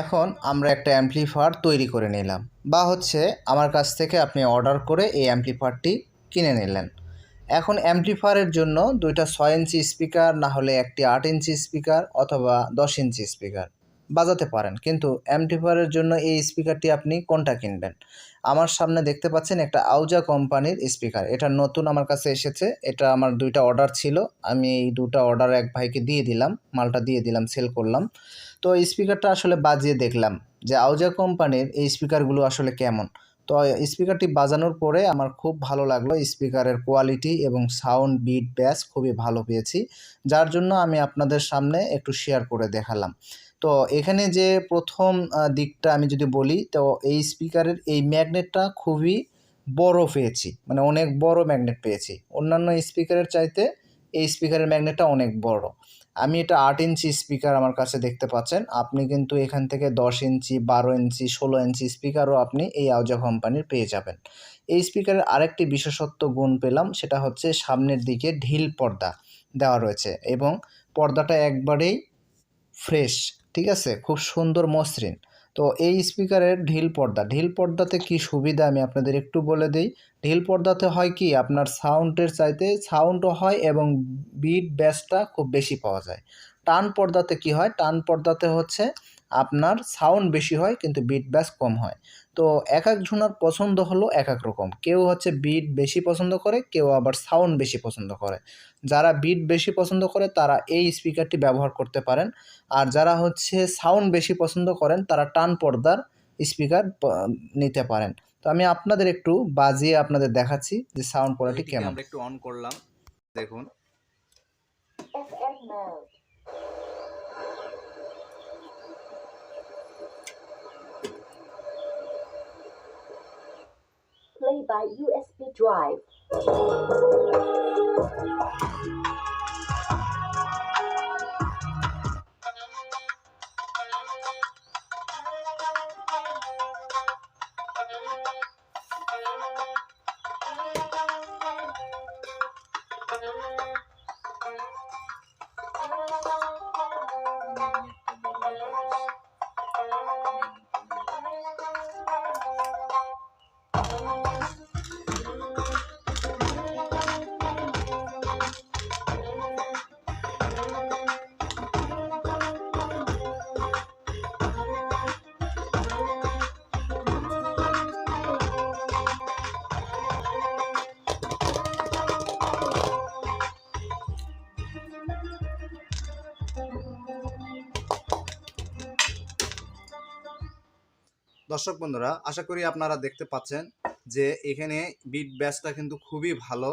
এখন আমরা একটা অ্যাম্প্লিফায়ার তৈরি করে নিলাম। বা হচ্ছে আমার কাছ থেকে আপনি অর্ডার করে এই অ্যাম্প্লিফায়ারটি কিনে নিলেন। এখন অ্যাম্প্লিফায়ারের জন্য দুইটা ছয় ইঞ্চি স্পিকার না হলে একটি আট ইঞ্চি স্পিকার অথবা দশ ইঞ্চি স্পিকার বাজাতে পারেন। কিন্তু অ্যাম্পলিফায়ারের জন্য এই স্পিকারটি আপনি কোনটা কিনবেন? আমার সামনে দেখতে পাচ্ছেন একটা আউজা কোম্পানির স্পিকার। এটা নতুন আমার কাছে এসেছে। এটা আমার দুইটা অর্ডার ছিল। আমি এই দুটো অর্ডার এক ভাইকে দিয়ে দিলাম। মালটা দিয়ে দিলাম, সেল করলাম। তো এই স্পিকারটা আসলে বাজিয়ে দেখলাম যে আউজা কোম্পানির এই স্পিকারগুলো আসলে কেমন। তো স্পিকারটি বাজানোর পরে আমার খুব ভালো লাগল। স্পিকারের কোয়ালিটি এবং সাউন্ড বিট ব্যাস খুবই ভালো পেয়েছি। যার জন্য আমি আপনাদের সামনে একটু শেয়ার করে দেখালাম। তো এখানে যে প্রথম দিকটা আমি যদি বলি, তো এই স্পিকারের এই ম্যাগনেটটা খুবই বড় পেয়েছি মানে অনেক বড় ম্যাগনেট পেয়েছি। অন্যান্য স্পিকারের চাইতে এই স্পিকারের ম্যাগনেটটা অনেক বড়। আমি এটা আট ইঞ্চি স্পিকার আমার কাছে দেখতে পাচ্ছেন। আপনি কিন্তু এখান থেকে দশ ইঞ্চি বারো ইঞ্চি ষোলো ইঞ্চি স্পিকারও আপনি এই আউজা কোম্পানির পেয়ে যাবেন। এই স্পিকারের আরেকটি বিশেষত্ব গুণ পেলাম, সেটা হচ্ছে সামনের দিকে ঢিল পর্দা দেওয়া রয়েছে এবং পর্দাটা একবারেই ফ্রেশ ঠিক আছে? খুব সুন্দর মসৃণ। তো এই স্পিকারের ঢিল পর্দা, ঢিল পর্দাতে কি সুবিধা আমি আপনাদের একটু বলে দিই। ঢিল পর্দাতে হয় কি, আপনার সাউন্ডের চাইতে সাউন্ডও হয় এবং বিট ব্যাসটা খুব বেশি পাওয়া যায়। টান পর্দাতে কি হয়? টান পর্দাতে হচ্ছে আপনার সাউন্ড বেশি হয় কিন্তু বিট ব্যাস কম হয়। তো এক এক একজনের পছন্দ হলো এক এক রকম। কেউ হচ্ছে বিট বেশি পছন্দ করে কেউ আবার সাউন্ড বেশি পছন্দ করে। যারা বিট বেশি পছন্দ করে তারা এই স্পিকারটি ব্যবহার করতে পারেন। আর যারা হচ্ছে সাউন্ড বেশি পছন্দ করেন তারা টান পর্দার স্পিকার নিতে পারেন। তো আমি আপনাদের একটু বাজিয়ে আপনাদের দেখাচ্ছি যে সাউন্ড কোয়ালিটি কেমন। আমরা একটু অন করলাম। দেখুন। By USB drive. দর্শক বন্ধুরা আশা করি আপনারা দেখতে পাচ্ছেন যে এখানে বিট ব্যাসটা কিন্তু খুবই ভালো।